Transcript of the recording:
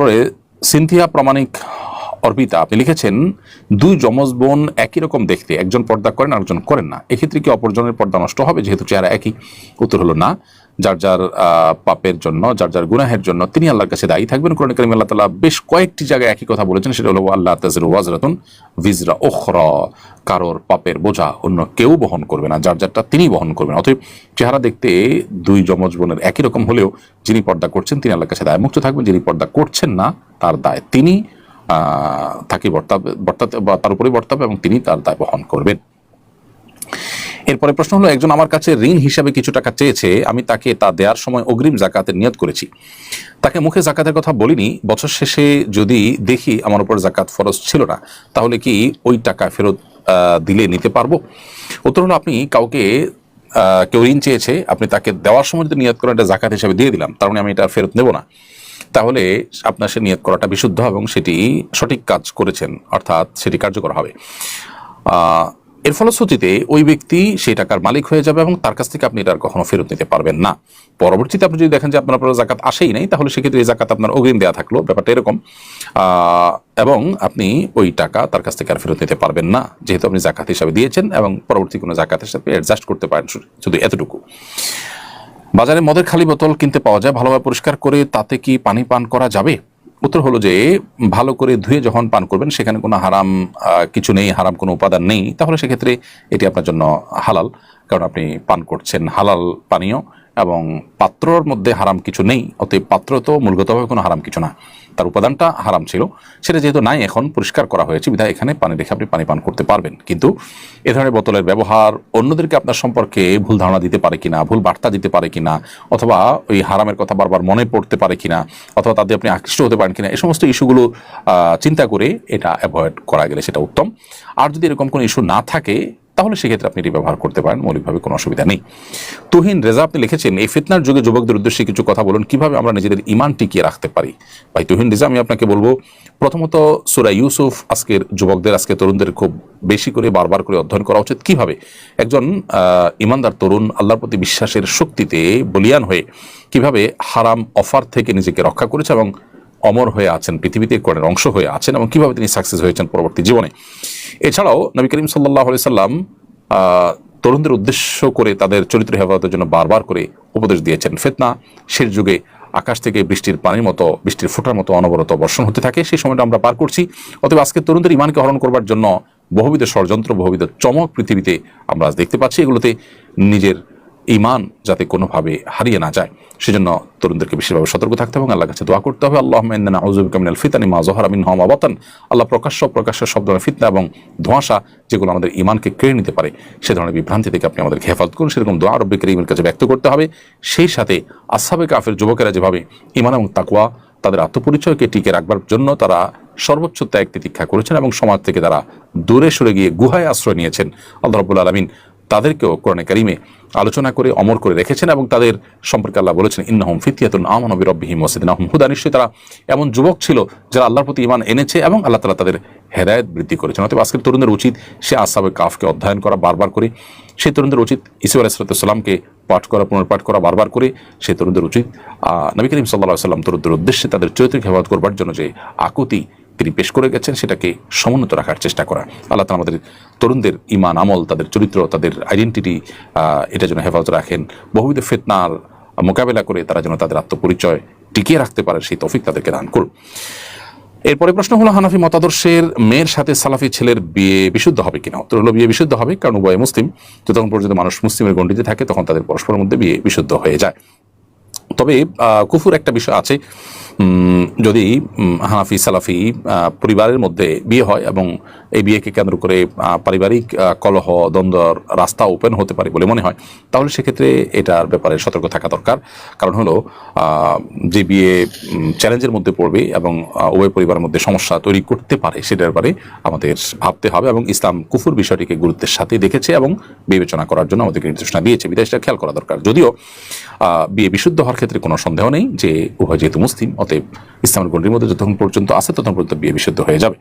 এরপরে সিনথিয়া প্রামাণিক অর্পিতা, আপনি লিখেছেন, দুই যমজ বোন একই রকম দেখতে, একজন পর্দা করেন, আরেকজন করেন না। এক্ষেত্রে কি অপরজনের পর্দা নষ্ট হবে? যেহেতু চেহারা একই। উত্তর হলো না। যার যার পাপের জন্য, যার যার গুনাহের জন্য তিনি আল্লাহর কাছে দায়ী থাকবেন। কোরআন করিম আল্লাহ তালা বেশ কয়েকটি জায়গায় একই কথা বলেছেন, সেটা হলো আল্লাহ তাজির ওয়াজরাতুন ভিজরা ওখর কারোর পাপের বোঝা অন্য কেউ বহন করবে না, যার যারটা তিনি বহন করবেন। অতএব চেহারা দেখতে দুই যমজ বোনের একই রকম হলেও যিনি পর্দা করছেন, তিনি আল্লাহর কাছে দায় মুক্ত থাকবেন, যিনি পর্দা করছেন না, তার দায় তিনি তাকে বর্তাবে বর্তাতে তার উপরে বর্তাবে এবং তিনি তার দায় বহন করবেন। এরপরে প্রশ্ন হলো, একজন আমার কাছে ঋণ হিসাবে কিছু টাকা চেয়েছে, আমি তাকে তা দেওয়ার সময় অগ্রিম জাকাতের নিয়ত করেছি। তাকে মুখে জাকাতের কথা বলিনি, বছর শেষে যদি দেখি আমার উপর জাকাত ফরজ ছিল না, তাহলে কি ওই টাকা ফেরত দিলে নিতে পারব? উত্তর হলো, আপনি কাউকে কেউ ঋণ চেয়েছে, আপনি তাকে দেওয়ার সময় যদি নিয়ত করেন, এটা জাকাত হিসাবে দিয়ে দিলাম, তার মানে আমি এটা ফেরত নেব না। তাহলে আপনার সে নিয়োগ করাটা বিশুদ্ধ এবং সেটি সঠিক কাজ করেছেন, অর্থাৎ সেটি কার্যকর হবে। এর ফলশ্রুতিতে ওই ব্যক্তি সেই টাকার মালিক হয়ে যাবে এবং তার কাছ থেকে আপনি এটা আর কখনো ফেরত নিতে পারবেন না। পরবর্তীতে আপনি যদি দেখেন যে আপনার আপনার জাকাত আসেই নাই, তাহলে সেক্ষেত্রে এই জাকাত আপনার অগ্রিম দেওয়া থাকল, ব্যাপারটা এরকম। এবং আপনি ওই টাকা তার কাছ থেকে আর ফেরত নিতে পারবেন না, যেহেতু আপনি জাকাত হিসাবে দিয়েছেন এবং পরবর্তী কোনো জাকাত হিসাবে অ্যাডজাস্ট করতে পারেন শুধু এতটুকু। বাজারে মদের খালি বোতল কিনতে পাওয়া যায়, ভালোভাবে পরিষ্কার করে তাতে কি পানি পান করা যাবে? উত্তর হলো যে, ভালো করে ধুয়ে যখন পান করবেন, সেখানে কোনো হারাম কিছু নেই, হারাম কোনো উপাদান নেই, তাহলে সেক্ষেত্রে এটি আপনার জন্য হালাল, কারণ আপনি পান করছেন হালাল পানীয়। এবং পাত্রর মধ্যে হারাম কিছু নেই। অতএব পাত্র তো মূলগতভাবে কোনো হারাম কিছু না। তার উপাদানটা হারাম ছিল। সেটা যেহেতু নাই, এখন পরিষ্কার করা হয়েছে। বিধায় এখানে পানি রেখে আপনি পানি পান করতে পারবেন। কিন্তু এ ধরনের বোতলের ব্যবহার অন্যদেরকে আপনার সম্পর্কে ভুল ধারণা দিতে পারে কিনা, ভুল বার্তা দিতে পারে কিনা, অথবা ওই হারামের কথা বারবার মনে পড়তে পারে কিনা, অথবা তাদের আপনি আকৃষ্ট হতে পারেন কিনা এই সমস্ত ইস্যুগুলো চিন্তা করে এটা অ্যাভয়েড করা গেলে সেটা উত্তম। আর যদি এরকম কোনো ইস্যু না থাকে তাহলে সেক্ষেত্রে আপনি এটি ব্যবহার করতে পারেন, মৌলিকভাবে কোনো অসুবিধা নেই। তুহিন রেজা আপনি লিখেছেন, এই ফিতনার যুগে যুবকদের উদ্দেশ্যে কিছু কথা বলুন, কীভাবে আমরা নিজেদের ইমান টিকিয়ে রাখতে পারি? ভাই তুহিন রেজা আমি আপনাকে বলব, প্রথমত সুরা ইউসুফ, আজকের যুবকদের আজকে তরুণদের খুব বেশি করে, বারবার করে অধ্যয়ন করা উচিত। কীভাবে? একজন ইমানদার তরুণ আল্লাহর প্রতি বিশ্বাসের শক্তিতে বলিয়ান হয়ে কীভাবে হারাম অফার থেকে নিজেকে রক্ষা করেছে এবং অমর হয়ে আছেন, পৃথিবীতে কোরআনের অংশ হয়ে আছেন এবং কীভাবে তিনি সাকসেস হয়েছেন পরবর্তী জীবনে। এছাড়াও নবী করিম সাল্লাহ সাল্লাম তরুণদের উদ্দেশ্য করে তাদের চরিত্র হেফাজতের জন্য বারবার করে উপদেশ দিয়েছেন। ফেতনা শেষ যুগে আকাশ থেকে বৃষ্টির পানির মতো, বৃষ্টির ফোটার মতো অনবরত বর্ষণ হতে থাকে, সেই সময়টা আমরা পার করছি। অতএব আজকে তরুণদের ইমানকে হরণ করবার জন্য বহুবিধ ষড়যন্ত্র, বহুবিধ চমক পৃথিবীতে আমরা আজ দেখতে পাচ্ছি। এগুলোতে নিজের ইমান যাতে কোনোভাবে হারিয়ে না যায়। সেজন্য তরুণদেরকে বিশেষভাবে সতর্ক থাকতে হবে এবং আল্লাহর কাছে দোয়া করতে হবে। আল্লাহ আউজুবিকামিনাল ফিতানি মা জহর আমিন হম আবাতান আল্লাহ প্রকাশ্য প্রকাশ্য সব ধরনের ফিতনা এবং ধোঁয়াশা যেগুলো আমাদের ইমানকে কেড়ে নিতে পারে, সে ধরনের বিভ্রান্তি থেকে আপনি আমাদেরকে হেফাজত করুন। সেরকম দোয়া রব্বি করিমের কাছে ব্যক্ত করতে হবে। সেই সাথে আসাবে কাফের যুবকেরা যেভাবে ইমান এবং তাকুয়া তাদের আত্মপরিচয়কে টিকে রাখবার জন্য তারা সর্বোচ্চ ত্যাগ তিতিক্ষা করেছেন এবং সমাজ থেকে তারা দূরে সরে গিয়ে গুহায় আশ্রয় নিয়েছেন। আল্লাহ রব্বুল আলমিন তাদেরকেও কোরআনে কারিমে আলোচনা করে অমর করে রেখেছেন এবং তাদের সম্পর্কে আল্লাহ বলেছেন, ইন্নাহম ফিতিয়াতুন আমান নবী রব্বিহিম ওয়াসিদিনাহম হুদা। নিশ্চয়ই তারা এমন যুবক ছিল যারা আল্লাহর প্রতি ইমান এনেছে এবং আল্লাহ তালা তাদের হেদায়ত বৃদ্ধি করেছেন। অতএব আজকের তরুণদের উচিত সে আসাবে কাফকে অধ্যয়ন করা, বারবার করে সেই তরুণদের উচিত ইসু আলাইসালামকে পাঠ করা, পুনর্পাঠ করা, বারবার করে সেই তরুণদের উচিত নবী করিম সাল্লাহ সাল্লাম তরুণদের উদ্দেশ্যে তাদের চরিত্রকে হেফাজত করবার জন্য যে আকুতি তিনি পেশ করে গেছেন, সেটাকে সমুন্নত রাখার চেষ্টা করা। আল্লাহ তালা আমাদের তরুণদের ইমান আমল, তাদের চরিত্র, তাদের আইডেন্টিটি এটা যেন হেফাজত রাখেন। বহুবিধ ফেতনার মোকাবেলা করে তারা যেন তাদের আত্মপরিচয় টিকিয়ে রাখতে পারে, সেই তফিক তাদেরকে দান করুন। এরপরে প্রশ্ন হলো, হানাফি মতাদর্শের মেয়ের সাথে সালাফি ছেলের বিয়ে বিশুদ্ধ হবে কিনা? উত্তর হলো, বিয়ে বিশুদ্ধ হবে, কারণ উভয় মুসলিম। যতক্ষণ পর্যন্ত মানুষ মুসলিমের গণ্ডিতে থাকে, তখন তাদের পরস্পরের মধ্যে বিয়ে বিশুদ্ধ হয়ে যায়। তবে কুফুর একটা বিষয় আছে। যদি হানাফি, সালাফি পরিবারের মধ্যে বিয়ে হয় এবং এই বিয়েকে কেন্দ্র করে পারিবারিক কলহ, দ্বন্দ্বর রাস্তা ওপেন হতে পারে বলে মনে হয়, তাহলে সেক্ষেত্রে এটার ব্যাপারে সতর্ক থাকা দরকার। কারণ হলো যে বিয়ে চ্যালেঞ্জের মধ্যে পড়বে এবং উভয় পরিবারের মধ্যে সমস্যা তৈরি করতে পারে, সেটার ব্যাপারে আমাদের ভাবতে হবে এবং ইসলাম কুফুর বিষয়টিকে গুরুত্বের সাথে দেখেছে এবং বিবেচনা করার জন্য আমাদেরকে নির্দেশনা দিয়েছে। বিদেশটা খেয়াল করা দরকার। যদিও বিয়ে বিশুদ্ধ হওয়ার ক্ষেত্রে কোনো সন্দেহ নেই যে উভয় যেহেতু মুসলিম, অতএব ইসলামের গণ্ডির মধ্যে যতক্ষণ পর্যন্ত আছে ততক্ষণ পর্যন্ত বিয়ে বিশুদ্ধ হয়ে যাবে।